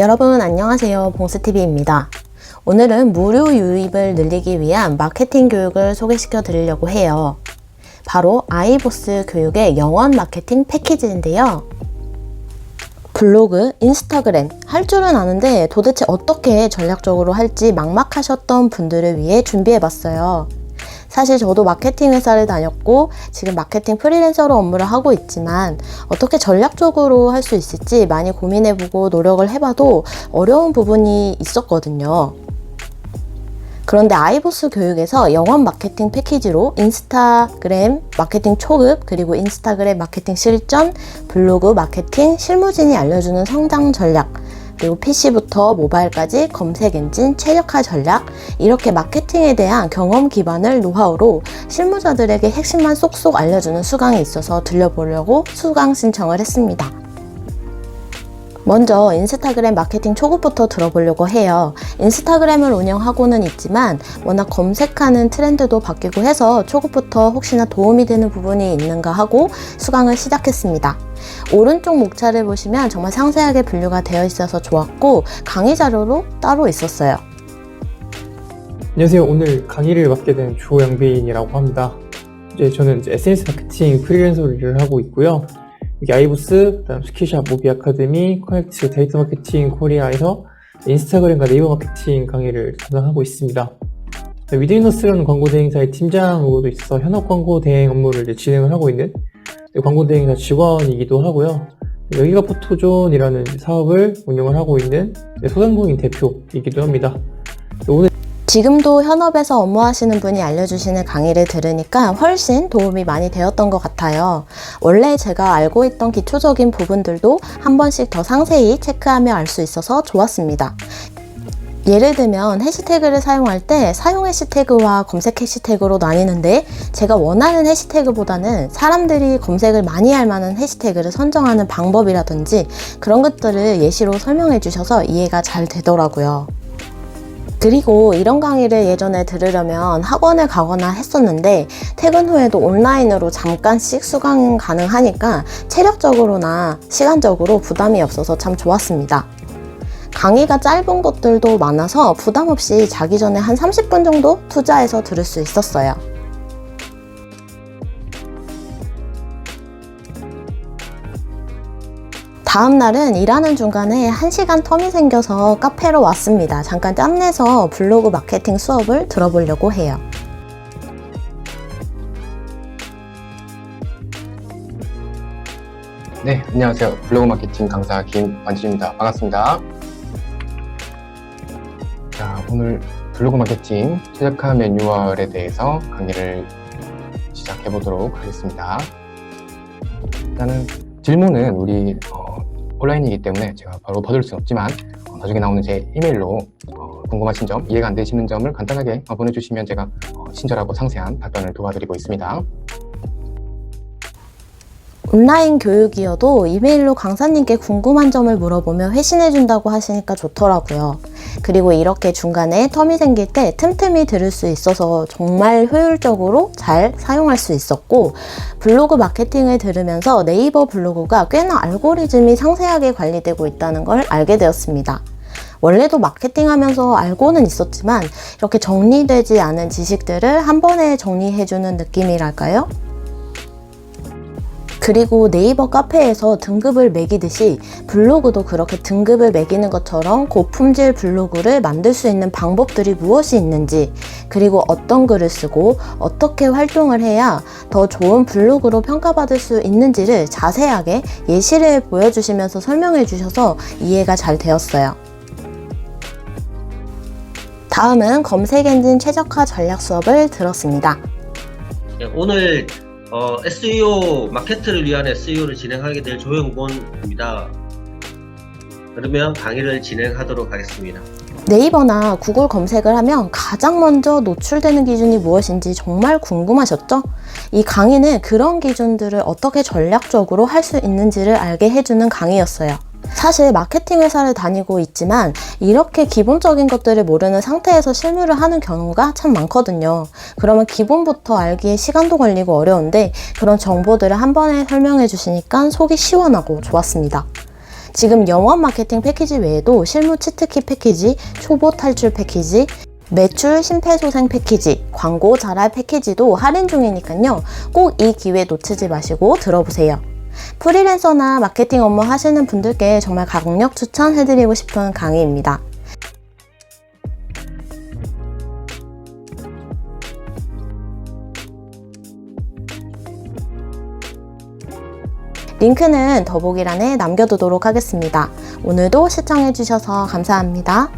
여러분 안녕하세요 봉스TV입니다. 오늘은 무료 유입을 늘리기 위한 마케팅 교육을 소개시켜 드리려고 해요. 바로 아이보스 교육의 영원 마케팅 패키지인데요. 블로그, 인스타그램 할 줄은 아는데 도대체 어떻게 전략적으로 할지 막막하셨던 분들을 위해 준비해 봤어요. 사실 저도 마케팅 회사를 다녔고 지금 마케팅 프리랜서로 업무를 하고 있지만 어떻게 전략적으로 할 수 있을지 많이 고민해보고 노력을 해봐도 어려운 부분이 있었거든요. 그런데 아이보스 교육에서 영원 마케팅 패키지로 인스타그램 마케팅 초급 그리고 인스타그램 마케팅 실전 블로그 마케팅 실무진이 알려주는 성장 전략 그리고 PC부터 모바일까지 검색 엔진 최적화 전략 이렇게 마케팅에 대한 경험 기반을 노하우로 실무자들에게 핵심만 쏙쏙 알려주는 수강이 있어서 들려보려고 수강 신청을 했습니다. 먼저 인스타그램 마케팅 초급부터 들어보려고 해요. 인스타그램을 운영하고는 있지만 워낙 검색하는 트렌드도 바뀌고 해서 초급부터 혹시나 도움이 되는 부분이 있는가 하고 수강을 시작했습니다. 오른쪽 목차를 보시면 정말 상세하게 분류가 되어 있어서 좋았고 강의 자료로 따로 있었어요. 안녕하세요. 오늘 강의를 맡게 된 조영빈이라고 합니다. 이제 저는 이제 SNS 마케팅 프리랜서로 하고 있고요. 아이보스, 그다음 스키샵, 모비 아카데미, 커넥트, 데이터 마케팅 코리아에서 인스타그램과 네이버 마케팅 강의를 담당하고 있습니다. 위드이너스라는 광고 대행사의 팀장으로도 있어서 현업 광고 대행 업무를 진행을 하고 있는 광고 대행사 직원이기도 하고요. 여기가 포토존이라는 사업을 운영을 하고 있는 소상공인 대표이기도 합니다. 오늘 지금도 현업에서 업무하시는 분이 알려주시는 강의를 들으니까 훨씬 도움이 많이 되었던 것 같아요. 원래 제가 알고 있던 기초적인 부분들도 한 번씩 더 상세히 체크하며 알 수 있어서 좋았습니다. 예를 들면 해시태그를 사용할 때 사용 해시태그와 검색 해시태그로 나뉘는데 제가 원하는 해시태그보다는 사람들이 검색을 많이 할 만한 해시태그를 선정하는 방법이라든지 그런 것들을 예시로 설명해 주셔서 이해가 잘 되더라고요. 그리고 이런 강의를 예전에 들으려면 학원을 가거나 했었는데 퇴근 후에도 온라인으로 잠깐씩 수강 가능하니까 체력적으로나 시간적으로 부담이 없어서 참 좋았습니다. 강의가 짧은 것들도 많아서 부담 없이 자기 전에 한 30분 정도 투자해서 들을 수 있었어요. 다음 날은 일하는 중간에 1시간 텀이 생겨서 카페로 왔습니다. 잠깐 짬내서 블로그 마케팅 수업을 들어보려고 해요. 네, 안녕하세요. 블로그 마케팅 강사 김완진입니다. 반갑습니다. 자, 오늘 블로그 마케팅 최적화 매뉴얼에 대해서 강의를 시작해 보도록 하겠습니다. 일단은 질문은 우리 어, 온라인이기 때문에 제가 바로 받을 수는 없지만 어, 나중에 나오는 제 이메일로 어, 궁금하신 점, 이해가 안 되시는 점을 간단하게 어, 보내주시면 제가 어, 친절하고 상세한 답변을 도와드리고 있습니다. 온라인 교육이어도 이메일로 강사님께 궁금한 점을 물어보면 회신해준다고 하시니까 좋더라고요. 그리고 이렇게 중간에 텀이 생길 때 틈틈이 들을 수 있어서 정말 효율적으로 잘 사용할 수 있었고, 블로그 마케팅을 들으면서 네이버 블로그가 꽤나 알고리즘이 상세하게 관리되고 있다는 걸 알게 되었습니다. 원래도 마케팅 하면서 알고는 있었지만, 이렇게 정리되지 않은 지식들을 한 번에 정리해주는 느낌이랄까요? 그리고 네이버 카페에서 등급을 매기듯이 블로그도 그렇게 등급을 매기는 것처럼 고품질 블로그를 만들 수 있는 방법들이 무엇이 있는지, 그리고 어떤 글을 쓰고 어떻게 활동을 해야 더 좋은 블로그로 평가받을 수 있는지를 자세하게 예시를 보여주시면서 설명해 주셔서 이해가 잘 되었어요. 다음은 검색 엔진 최적화 전략 수업을 들었습니다. 네, 오늘 어, SEO 마케트를 위한 SEO를 진행하게 될 조영곤입니다. 그러면 강의를 진행하도록 하겠습니다. 네이버나 구글 검색을 하면 가장 먼저 노출되는 기준이 무엇인지 정말 궁금하셨죠? 이 강의는 그런 기준들을 어떻게 전략적으로 할 수 있는지를 알게 해주는 강의였어요. 사실 마케팅 회사를 다니고 있지만 이렇게 기본적인 것들을 모르는 상태에서 실무를 하는 경우가 참 많거든요. 그러면 기본부터 알기에 시간도 걸리고 어려운데 그런 정보들을 한 번에 설명해 주시니까 속이 시원하고 좋았습니다. 지금 영업 마케팅 패키지 외에도 실무 치트키 패키지, 초보 탈출 패키지, 매출 심폐소생 패키지, 광고 잘할 패키지도 할인 중이니까요. 꼭 이 기회 놓치지 마시고 들어보세요. 프리랜서나 마케팅 업무 하시는 분들께 정말 강력 추천해드리고 싶은 강의입니다. 링크는 더보기란에 남겨두도록 하겠습니다. 오늘도 시청해주셔서 감사합니다.